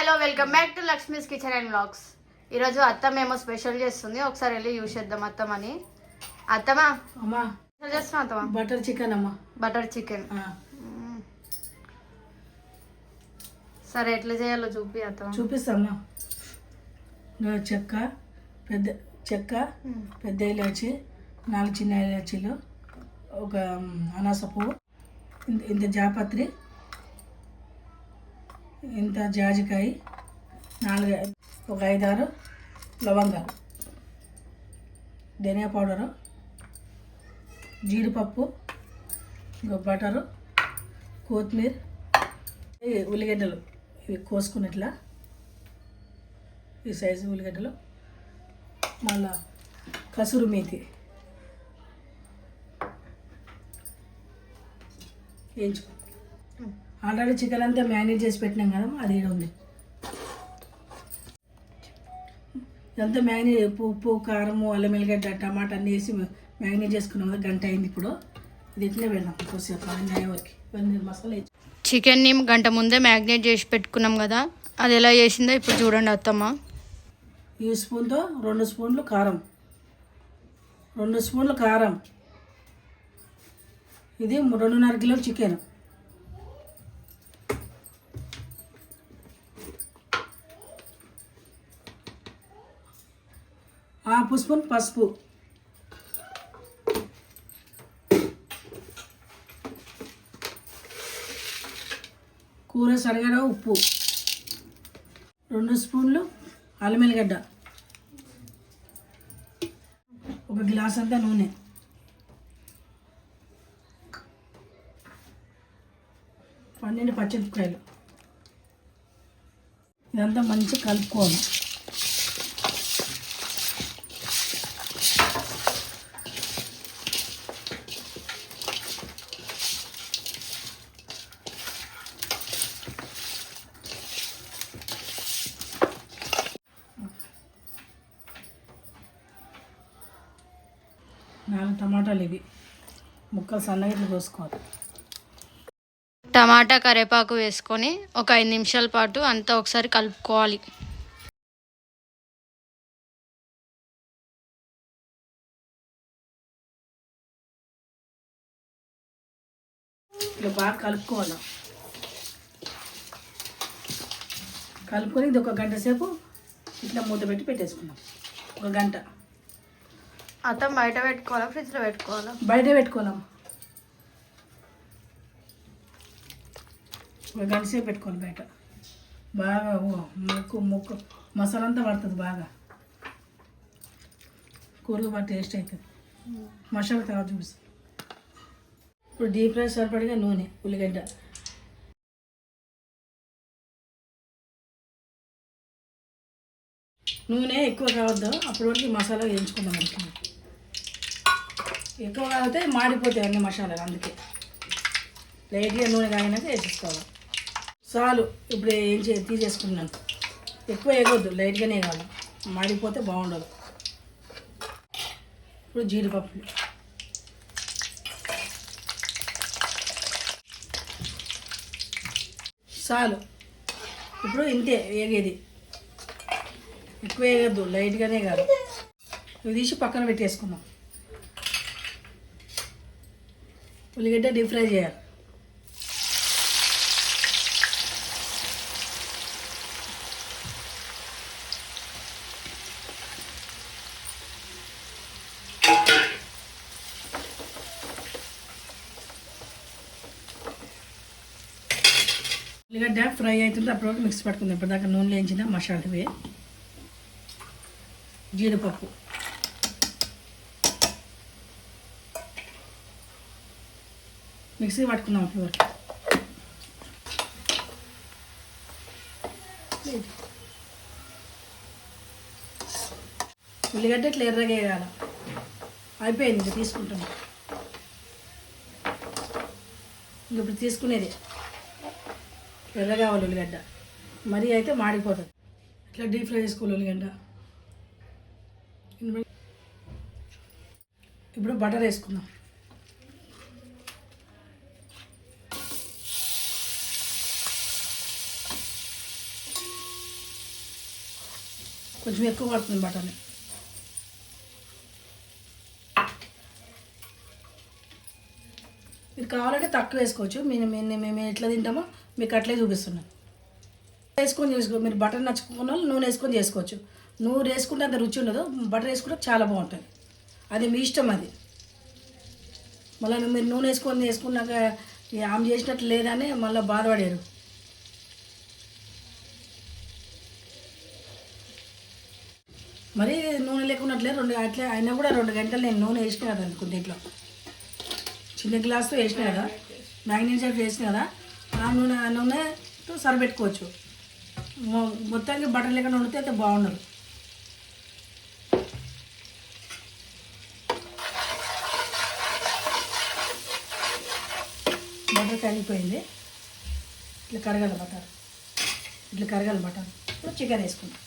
Hello welcome back to Lakshmi's kitchen and vlogs. ఈరోజు అత్తమ్మ ఏమో స్పెషల్ చేస్తుంది. ఒకసారి వెళ్ళి యూస్ చేద్దాం అత్తమ్మని అత్తమ్మ అమ్మా. స్పెషల్ చేస్తున్నాం అత్తమ్మ బటర్ చికెన్ అమ్మా. Butter chicken. సరే ఎట్లా చేయాలో చూపి అత్తమ్మ చూపిస్తామ్మా చెక్క పెద్ద చెక్క. పెద్ద ఇలాచి నాలుగు చిన్న ఇలాచీలు ఒక అనాస పువ్వు ఇంత జాపత్రి ఇంత జాజికాయ నాలుగు ఒక ఐదారు లవంగాలు ధనియా పౌడరు జీడిపప్పు ఇంకో బటరు కొత్తిమీర ఉల్లిగడ్డలు. ఇవి కోసుకుని ఇట్లా ఈ సైజు ఉల్లిగడ్డలు. మళ్ళా కసూరు మేతి వేయించుకో. ఆల్రెడీ చికెన్ అంతా మ్యారినేట్ చేసి పెట్టినాం కదా అది ఉంది. ఇదంతా మ్యారినేట్ ఉప్పు ఉప్పు కారము అల్లం ఎల్లిగడ్డ టమాటా అన్నీ వేసి మ్యారినేట్ చేసుకున్నాం కదా గంట అయింది ఇప్పుడు. ఇది ఇట్లనే పెడదాం కొద్దిసేపు వరకు. మసాలా చికెన్ని గంట ముందే మ్యాగ్నేట్ చేసి పెట్టుకున్నాం కదా అది ఎలా చేసిందో ఇప్పుడు చూడండి అత్తమ్మ. ఈ స్పూన్తో రెండు స్పూన్లు కారం. రెండు స్పూన్లు కారం. ఇది రెండున్నర కిలో చికెన్. హాఫ్ స్పూన్ పసుపు. కూర సరిగడ ఉప్పు. రెండు స్పూన్లు అల్లం ఎల్లిగడ్డ ఒక గ్లాస్ అంతా నూనె. పన్నెండు పచ్చిమిరపకాయలు. ఇదంతా మంచిగా కలుపుకోవాలి. నాలుగు టమాటాలు ఇవి. ముక్కలు సన్నగా ఇట్లా కోసుకోవాలి. టమాటా కరివేపాకు వేసుకొని ఒక ఐదు నిమిషాల పాటు అంతా ఒకసారి కలుపుకోవాలి. ఇట్లా బాగా కలుపుకోవాలి? కలుపుకొని ఇది ఒక గంట సేపు ఇట్లా మూత పెట్టి పెట్టేసుకున్నాం ఒక గంట. అత్తం బయట పెట్టుకోవాలా ఫ్రిడ్జ్లో పెట్టుకోవాలా? బయట పెట్టుకోవాలమ్మ. ఒక గంట సేపు పెట్టుకోవాలి బయట. బాగా ముక్కు ముక్కు మసాలా అంతా పడుతుంది బాగా. కూరగా బాగా టేస్ట్ అవుతుంది. మసాలా తర్వాత చూపిస్తాం. ఇప్పుడు డీప్ ఫ్రై సరిపడిగా నూనె ఉల్లిగడ్డ. నూనె ఎక్కువ కావద్దు అప్పటి వరకు ఈ మసాలా వేయించుకుందాం అనుకున్నాం ఎక్కువ కాగితే మాడిపోతాయి అన్ని మసాలాలు అందుకే. లైట్గా నూనె కాగినాక వేసేసుకోవాలి. చాలు ఇప్పుడు ఏం చే తీసేసుకున్నాను ఎక్కువ వేయకూడదు లైట్గానే కాదు మాడిపోతే బాగుండదు. ఇప్పుడు జీడిపప్పు చాలు. ఇప్పుడు ఇంతే వేగేది. ఎక్కువ వేయగద్దు లైట్గానే కాదు ఇవి తీసి పక్కన పెట్టేసుకున్నాం ఉల్లిగడ్డ డీప్ ఫ్రై చేయాలి. ఉల్లిగడ్డ ఫ్రై అవుతుంది అప్పుడు మిక్స్ పట్టుకుందాం. ఇప్పటిదాకా నూనె వేయించిన మసాలావి జీడిపప్పు. మిక్సీ పట్టుకుందాం అప్పుడు వరకు. ఉల్లిగడ్డ ఇట్లా ఎర్రగా వేయాలి? అయిపోయింది ఇంకా తీసుకుంటాం. ఇంక ఇప్పుడు తీసుకునేది. ఎర్ర కావాలి ఉల్లిగడ్డ. మరీ అయితే మాడిపోతుంది. ఇట్లా డీప్ ఫ్రై చేసుకోవాలి ఉల్లిగడ్డ. ఇప్పుడు బటర్ వేసుకుందాం. కొంచెం ఎక్కువ పడుతుంది బటన్ మీరు కావాలంటే తక్కువ వేసుకోవచ్చు. మేము మేము మేము ఎట్లా తింటామో మీకు అట్లే చూపిస్తున్నాం. వేసుకొని చేసుకో మీరు బటర్ నచ్చుకున్న వాళ్ళు నూనె వేసుకొని చేసుకోవచ్చు. నూనె వేసుకుంటే అంత రుచి ఉండదు. బటర్ వేసుకుంటే చాలా బాగుంటుంది. అది మీ ఇష్టం అది. మళ్ళీ మీరు నూనె వేసుకొని వేసుకున్నాక ఆమె చేసినట్లు లేదని మళ్ళీ బాధపడారు. మరి నూనె లేకున్నట్లే రెండు అట్లే అయినా కూడా రెండు గంటలు నేను నూనె వేసిన కదా అనుకో దీంట్లో. చిన్న గ్లాస్తో వేసిన కదా మ్యాగ్నీస్ అట్లా వేసిన కదా ఆ నూనె ఆ నూనెతో సరిపెట్టుకోవచ్చు. మొత్తానికి బటర్ లేకుండా వండితే అయితే బాగుండదు. బటర్ కలిగిపోయింది ఇట్లా కరగాలి బటర్. ఇట్లా కరగాలి బటర్. ఇప్పుడు చికెన్ వేసుకుంటాం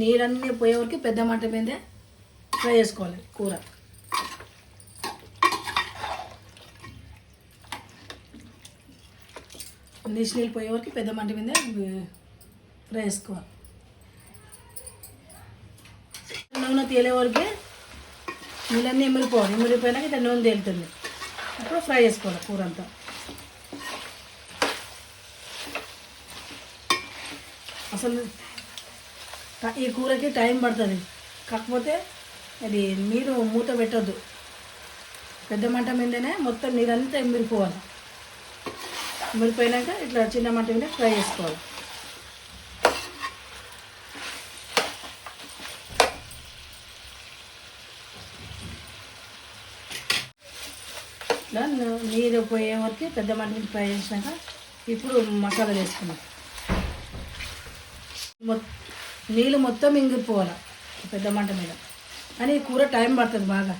నీరన్నీ పోయేవరకు పెద్ద మంట మీదే ఫ్రై చేసుకోవాలి కూర. నీళ్ళు నీళ్ళు పోయే వరకు పెద్ద మంట మీదే ఫ్రై చేసుకోవాలి. నూనె తేలే వరకే నీళ్ళన్నీ ఎమిరిపోవాలి ఎమిరిపోయినాక ఇట్లా నూనె తేలుతుంది. అప్పుడు ఫ్రై చేసుకోవాలి కూర అంతా అసలు ఈ కూరకి టైం పడుతుంది. కాకపోతే అది నీరు మూత పెట్టొద్దు. పెద్ద మంట మీదనే మొత్తం నీరంతా ఎమ్మిరిపోవాలి ఎమ్మిరిపోయినాక ఇట్లా చిన్న మంట మీద ఫ్రై చేసుకోవాలి. ఇట్లా నీరు పోయే వరకు పెద్ద మంట మీద ఫ్రై చేసినాక ఇప్పుడు మసాలా వేసుకున్నాం మొత్తం నీళ్ళు మొత్తం ఇంగిపోవాలి పెద్ద మంట మీద. కానీ ఈ కూర టైం పడుతుంది బాగా.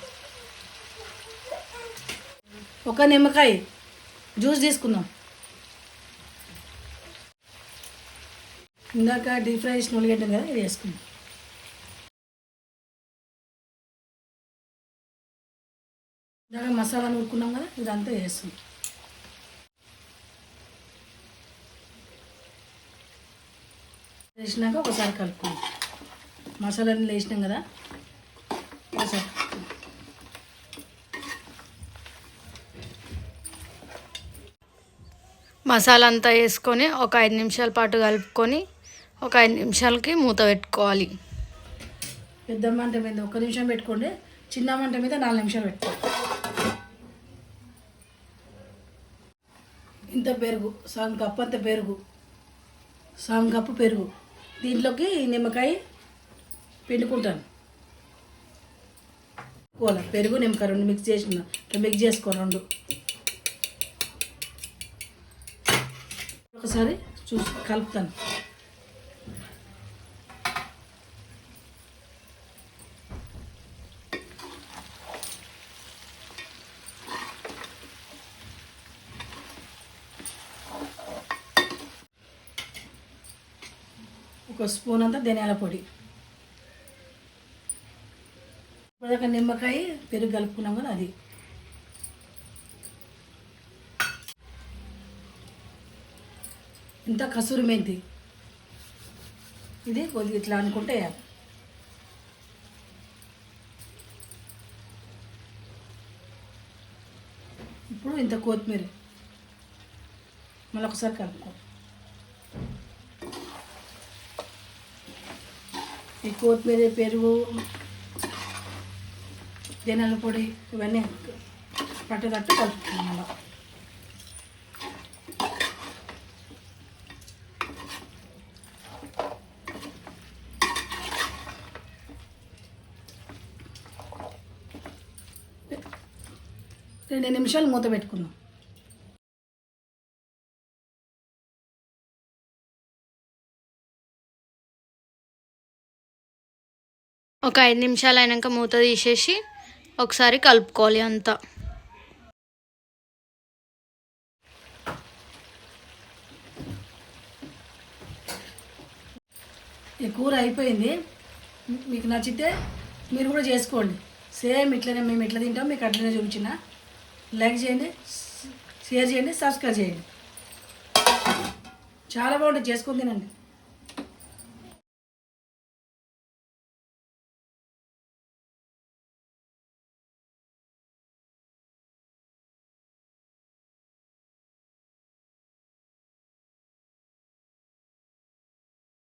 ఒక నిమ్మకాయ జ్యూస్ తీసుకుందాం. ఇందాక డీప్ ఫ్రై చేసిన ఉల్లిగడ్డ కదా ఇది వేసుకుందాం. ఇందాక మసాలా నూరుకున్నాం కదా ఇదంతా వేస్తుంది వేసినాక ఒకసారి కలుపుకుందాం. మసాలాని వేసినాం కదా? ఒకసారి. మసాలా అంతా వేసుకొని ఒక ఐదు నిమిషాల పాటు కలుపుకొని ఒక ఐదు నిమిషాలకి మూత పెట్టుకోవాలి. పెద్ద మంట మీద ఒక నిమిషం పెట్టుకోండి. చిన్న మంట మీద నాలుగు నిమిషాలు పెట్టుకోండి. ఇంత పెరుగు సగం కప్పు అంత పెరుగు. సగం కప్పు పెరుగు. దీంట్లోకి నిమ్మకాయ పిండుకుంటాను. పోలా పెరుగు నిమ్మకాయ రెండు మిక్స్ చేసిన మిక్స్ చేసుకో రెండు. ఒకసారి చూసి కలుపుతాను. ఒక స్పూన్ అంతా ధనియాల పొడి. ఇప్పటిదాకా నిమ్మకాయ పెరుగు కలుపుకున్నాం కదా అది. ఇంత కసూరి మెంతి ఇది కొద్దిగా ఇట్లా అనుకుంటే ఇప్పుడు ఇంత కొత్తిమీర. మళ్ళీ ఒకసారి కలుపుకో. ఈ కొత్తిమీర పెరుగు ధనియాల పొడి ఇవన్నీ పట్టేటట్టు కలుపుతున్నాం మళ్ళీ. రెండు నిమిషాలు మూత పెట్టుకుందాం. ఒక ఐదు నిమిషాలు అయినాక మూత తీసేసి ఒకసారి కలుపుకోవాలి అంతా. ఈ కూర అయిపోయింది. మీకు నచ్చితే మీరు కూడా చేసుకోండి. సేమ్ ఇట్లనే మేము ఇట్లా తింటాం మీకు అట్లనే చూపించిన. లైక్ చేయండి షేర్ చేయండి సబ్స్క్రైబ్ చేయండి. చాలా బాగుంటుంది చేసుకొని తినండి.